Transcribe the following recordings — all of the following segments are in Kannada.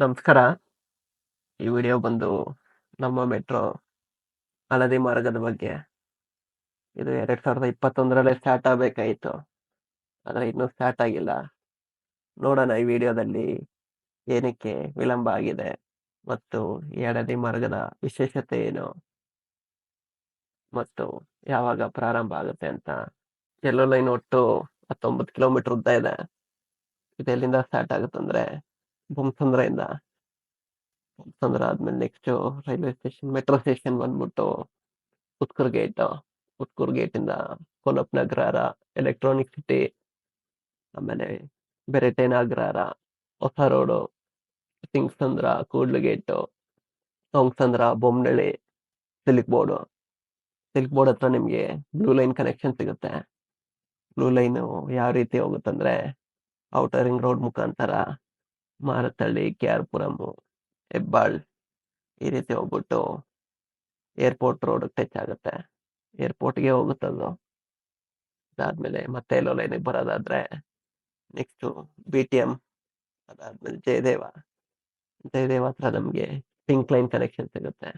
ನಮಸ್ಕಾರ. ಈ ವಿಡಿಯೋ ಬಂದು ನಮ್ಮ ಮೆಟ್ರೋ ಹಳದಿ ಮಾರ್ಗದ ಬಗ್ಗೆ. ಇದು ಎರಡ್ ಸಾವಿರದ ಇಪ್ಪತ್ತೊಂದರಲ್ಲೇ ಸ್ಟಾರ್ಟ್ ಆಗಬೇಕಾಯಿತು. ಆದರೆ ಇನ್ನೂ ಸ್ಟಾರ್ಟ್ ಆಗಿಲ್ಲ. ನೋಡೋಣ ಈ ವಿಡಿಯೋದಲ್ಲಿ ಏನಕ್ಕೆ ವಿಳಂಬ ಆಗಿದೆ ಮತ್ತು ಈ ಹಳದಿ ಮಾರ್ಗದ ವಿಶೇಷತೆ ಏನು ಮತ್ತು ಯಾವಾಗ ಪ್ರಾರಂಭ ಆಗುತ್ತೆ ಅಂತ. ಎಲ್ಲೋ ಲೈನ್ ಒಟ್ಟು ಹತ್ತೊಂಬತ್ತು ಕಿಲೋಮೀಟರ್ ಉದ್ದ ಇದೆ. ಇದೆಲ್ಲಿಂದ ಸ್ಟಾರ್ಟ್ ಆಗುತ್ತಂದ್ರೆ ಬೊಮ್ಮಸಂದ್ರದಿಂದ ಬೊಮ್ಮಸಂದ್ರ ಆದ್ಮೇಲೆ next railway station metro station ಬಂದ್ಬಿಟ್ಟು ಉತ್ಕೂರ್ ಗೇಟ್ ಉತ್ಕೂರ್ ಗೇಟ್ ಇಂದ ಕೊಲಪ್ ನಗರಾರ ಎಲೆಕ್ಟ್ರಾನಿಕ್ ಸಿಟಿ ಆಮೇಲೆ ಬೆರೆಟೆ ನಗರಾರ Hosa road Singasandra Kudlu gate Singasandra Bommanahalli silk board silk board ಹತ್ರ ನಿಮಗೆ ಬ್ಲೂ ಲೈನ್ ಕನೆಕ್ಷನ್ ಸಿಗುತ್ತೆ ಬ್ಲೂ ಲೈನು ಯಾವ ರೀತಿ ಹೋಗುತ್ತಂದ್ರೆ ಔಟರ್ ರಿಂಗ್ ರೋಡ್ ಮುಖಾಂತರ ಮಾರತಳ್ಳಿ ಕೆ ಆರ್ ಹೆಬ್ಬಾಳ್ ಈ ರೀತಿ ಹೋಗ್ಬಿಟ್ಟು ಏರ್ಪೋರ್ಟ್ ರೋಡ್ ಟಚ್ ಆಗುತ್ತೆ. ಏರ್ಪೋರ್ಟ್ಗೆ ಹೋಗುತ್ತದು ಅದಾದ್ಮೇಲೆ ಮತ್ತೆ ಎಲ್ಲೋ ಲೈನಿಗೆ ಬರೋದಾದ್ರೆ ನೆಕ್ಸ್ಟು ಬಿ ಟಿ ಎಂ ಅದಾದ್ಮೇಲೆ ಜಯದೇವ. ಜಯದೇವ ಹತ್ರ ನಮಗೆ ಪಿಂಕ್ ಲೈನ್ ಕನೆಕ್ಷನ್ ಸಿಗುತ್ತೆ.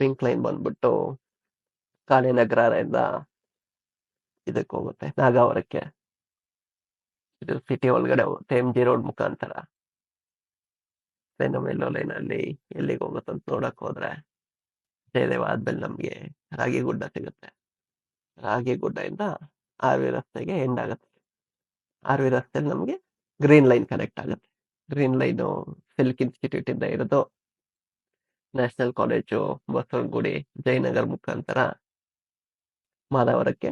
ಪಿಂಕ್ ಲೈನ್ ಬಂದ್ಬಿಟ್ಟು ಕಾಳಿನಗರದಿಂದ ಇದಕ್ಕೆ ಹೋಗುತ್ತೆ, ನಾಗಾವರಕ್ಕೆ. ಇದು ಸಿಟಿ ಒಳಗಡೆ ಹೋಗುತ್ತೆ ಎಂ ಜಿ ರೋಡ್ ಮುಖಾಂತರ. ನಮ್ಮ ಎಲ್ಲೋ ಅಲ್ಲಿ ಎಲ್ಲಿಗೆ ಹೋಗುತ್ತಂತ ನೋಡಕ್ ಹೋದ್ರೆ, ಜಯದೇವ ಆದ್ಮೇಲೆ ರಾಗಿ ಗುಡ್ಡ ಸಿಗುತ್ತೆ. ರಾಗಿ ಗುಡ್ಡದಿಂದ ಆರ್ ವಿ ರಸ್ತೆಗೆ ಎಂಡ್ ಆಗುತ್ತೆ. ಆರ್ ವಿ ನಮಗೆ ಗ್ರೀನ್ ಲೈನ್ ಕನೆಕ್ಟ್ ಆಗುತ್ತೆ. ಗ್ರೀನ್ ಲೈನು ಸಿಲ್ಕ್ ಇನ್ಸ್ಟಿಟ್ಯೂಟ್ ಇಂದ ಇರೋದು ನ್ಯಾಷನಲ್ ಕಾಲೇಜು ಬಸವನಗುಡಿ, ಜಯನಗರ್ ಮುಖಾಂತರ ಮಾದವರಕ್ಕೆ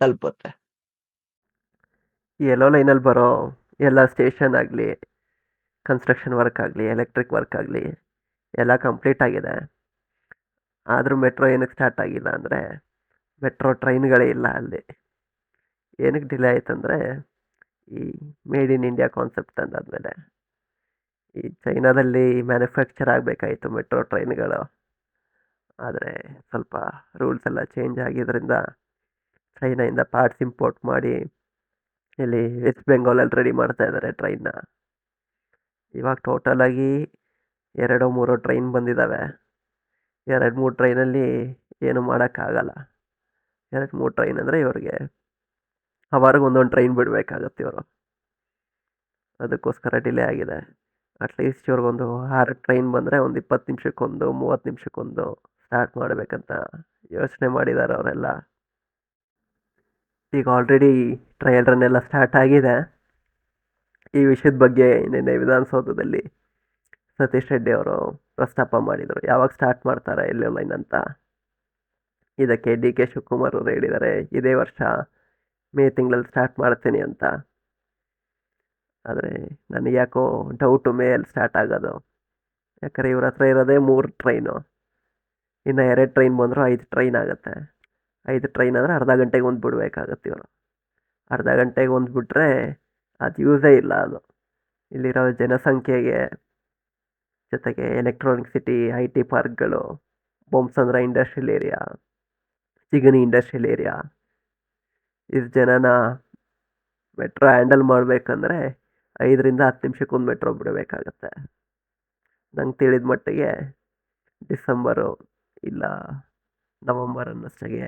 ತಲುಪುತ್ತೆ. ಈ ಎಲ್ಲೋ ಲೈನಲ್ಲಿ ಬರೋ ಎಲ್ಲ ಸ್ಟೇಷನ್ ಆಗಲಿ ಕನ್ಸ್ಟ್ರಕ್ಷನ್ ವರ್ಕ್ ಆಗಲಿ ಎಲೆಕ್ಟ್ರಿಕ್ ವರ್ಕ್ ಆಗಲಿ ಎಲ್ಲ ಕಂಪ್ಲೀಟ್ ಆಗಿದೆ. ಆದರೂ ಮೆಟ್ರೋ ಏನಕ್ಕೆ ಸ್ಟಾರ್ಟ್ ಆಗಿಲ್ಲ ಅಂದರೆ ಮೆಟ್ರೋ ಟ್ರೈನ್ಗಳೇ ಇಲ್ಲ ಅಲ್ಲಿ. ಏನಕ್ಕೆ ಡಿಲೇ ಆಯ್ತಂದರೆ ಈ ಮೇಡ್ ಇನ್ ಇಂಡಿಯಾ ಕಾನ್ಸೆಪ್ಟ್ ತಂದಾದ್ಮೇಲೆ ಈ ಚೈನಾದಲ್ಲಿ ಮ್ಯಾನುಫ್ಯಾಕ್ಚರ್ ಆಗಬೇಕಾಯಿತು ಮೆಟ್ರೋ ಟ್ರೈನ್ಗಳು ಆದರೆ ಸ್ವಲ್ಪ ರೂಲ್ಸ್ ಎಲ್ಲ ಚೇಂಜ್ ಆಗಿದ್ದರಿಂದ ಚೈನಾಯಿಂದ ಪಾರ್ಟ್ಸ್ ಇಂಪೋರ್ಟ್ ಮಾಡಿ ಇಲ್ಲಿ ವೆಸ್ಟ್ ಬೆಂಗಾಲಲ್ಲಿ ರೆಡಿ ಮಾಡ್ತಾ ಇದ್ದಾರೆ ಟ್ರೈನ್ನ ಇವಾಗ ಟೋಟಲಾಗಿ ಎರಡು ಮೂರು ಟ್ರೈನ್ ಬಂದಿದ್ದಾವೆ ಎರಡು ಮೂರು ಟ್ರೈನಲ್ಲಿ ಏನು ಮಾಡೋಕ್ಕಾಗಲ್ಲ ಎರಡು ಮೂರು ಟ್ರೈನ್ ಅಂದರೆ ಇವ್ರಿಗೆ ಅವಾರಿಗೆ ಒಂದೊಂದು ಟ್ರೈನ್ ಬಿಡಬೇಕಾಗತ್ತೆ ಇವರು. ಅದಕ್ಕೋಸ್ಕರ ಡಿಲೇ ಆಗಿದೆ. ಅಟ್ಲೀಸ್ಟ್ ಇವ್ರಿಗೊಂದು ಆರು ಟ್ರೈನ್ ಬಂದರೆ ಒಂದು ಇಪ್ಪತ್ತು ನಿಮಿಷಕ್ಕೊಂದು, ಮೂವತ್ತು ನಿಮಿಷಕ್ಕೊಂದು ಸ್ಟಾರ್ಟ್ ಮಾಡಬೇಕಂತ ಯೋಚನೆ ಮಾಡಿದ್ದಾರೆ ಅವರೆಲ್ಲ. ಈಗ ಆಲ್ರೆಡಿ ಟ್ರಯಲ್ ರನ್ ಎಲ್ಲ ಸ್ಟಾರ್ಟ್ ಆಗಿದೆ. ಈ ವಿಷಯದ ಬಗ್ಗೆ ನಿನ್ನೆ ವಿಧಾನಸೌಧದಲ್ಲಿ ಸತೀಶ್ ರೆಡ್ಡಿ ಅವರು ಪ್ರಸ್ತಾಪ ಮಾಡಿದರು. ಯಾವಾಗ ಸ್ಟಾರ್ಟ್ ಮಾಡ್ತಾರೆ, ಎಲ್ಲಿ ಲೈನ್ ಅಂತ. ಇದಕ್ಕೆ ಡಿ ಕೆ ಶಿವಕುಮಾರ್ ಅವರು ಹೇಳಿದ್ದಾರೆ, ಇದೇ ವರ್ಷ ಮೇ ತಿಂಗಳಲ್ಲಿ ಸ್ಟಾರ್ಟ್ ಮಾಡ್ತೀನಿ ಅಂತ. ಆದರೆ ನನಗೆ ಯಾಕೋ ಡೌಟು ಮೇಯಲ್ಲಿ ಸ್ಟಾರ್ಟ್ ಆಗೋದು. ಯಾಕಂದರೆ ಇವ್ರ ಹತ್ರ ಇರೋದೇ ಮೂರು ಟ್ರೈನು ಇನ್ನು ಎರಡು ಟ್ರೈನ್ ಬಂದರೂ ಐದು ಟ್ರೈನ್ ಆಗುತ್ತೆ. ಐದು ಟ್ರೈನ್ ಅಂದರೆ ಅರ್ಧ ಗಂಟೆಗೆ ಒಂದು ಬಿಡಬೇಕಾಗತ್ತೆ ಇವರು. ಅರ್ಧ ಗಂಟೆಗೆ ಒಂದು ಬಿಟ್ಟರೆ ಅದು ಯೂಸೇ ಇಲ್ಲ ಅದು. ಇಲ್ಲಿರೋ ಜನಸಂಖ್ಯೆಗೆ ಜೊತೆಗೆ ಎಲೆಕ್ಟ್ರಾನಿಕ್ ಸಿಟಿ ಐ ಟಿ ಪಾರ್ಕ್ಗಳು ಅಂದ್ರೆ industrial area Jigani industrial area ಇದು ಜನನ ಮೆಟ್ರೋ ಹ್ಯಾಂಡಲ್ ಮಾಡಬೇಕಂದ್ರೆ ಐದರಿಂದ ಹತ್ತು ನಿಮಿಷಕ್ಕೊಂದು ಮೆಟ್ರೋ ಬಿಡಬೇಕಾಗತ್ತೆ. ನಂಗೆ ತಿಳಿದ ಮಟ್ಟಿಗೆ ಡಿಸೆಂಬರು ಇಲ್ಲ. ನವಂಬರ್ ಅನ್ನೋಷ್ಟಾಗೆ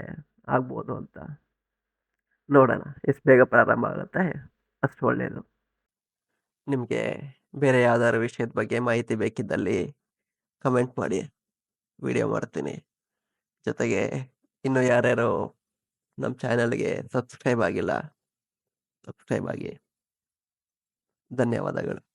ಆಗ್ಬೋದು ಅಂತ ನೋಡೋಣ. ಎಷ್ಟು ಬೇಗ ಪ್ರಾರಂಭ ಆಗುತ್ತೆ ಅಷ್ಟು ಒಳ್ಳೆಯದು ನಿಮಗೆ ಬೇರೆ ಯಾವ್ದಾದ್ರು ವಿಷಯದ ಬಗ್ಗೆ ಮಾಹಿತಿ ಬೇಕಿದ್ದಲ್ಲಿ ಕಮೆಂಟ್ ಮಾಡಿ. ವಿಡಿಯೋ ಮಾಡ್ತೀನಿ. ಜೊತೆಗೆ ಇನ್ನು ಯಾರ್ಯಾರು ನಮ್ಮ ಚಾನಲ್ಗೆ ಸಬ್ಸ್ಕ್ರೈಬ್ ಆಗಿಲ್ಲ ಸಬ್ಸ್ಕ್ರೈಬ್ ಆಗಿ. ಧನ್ಯವಾದಗಳು.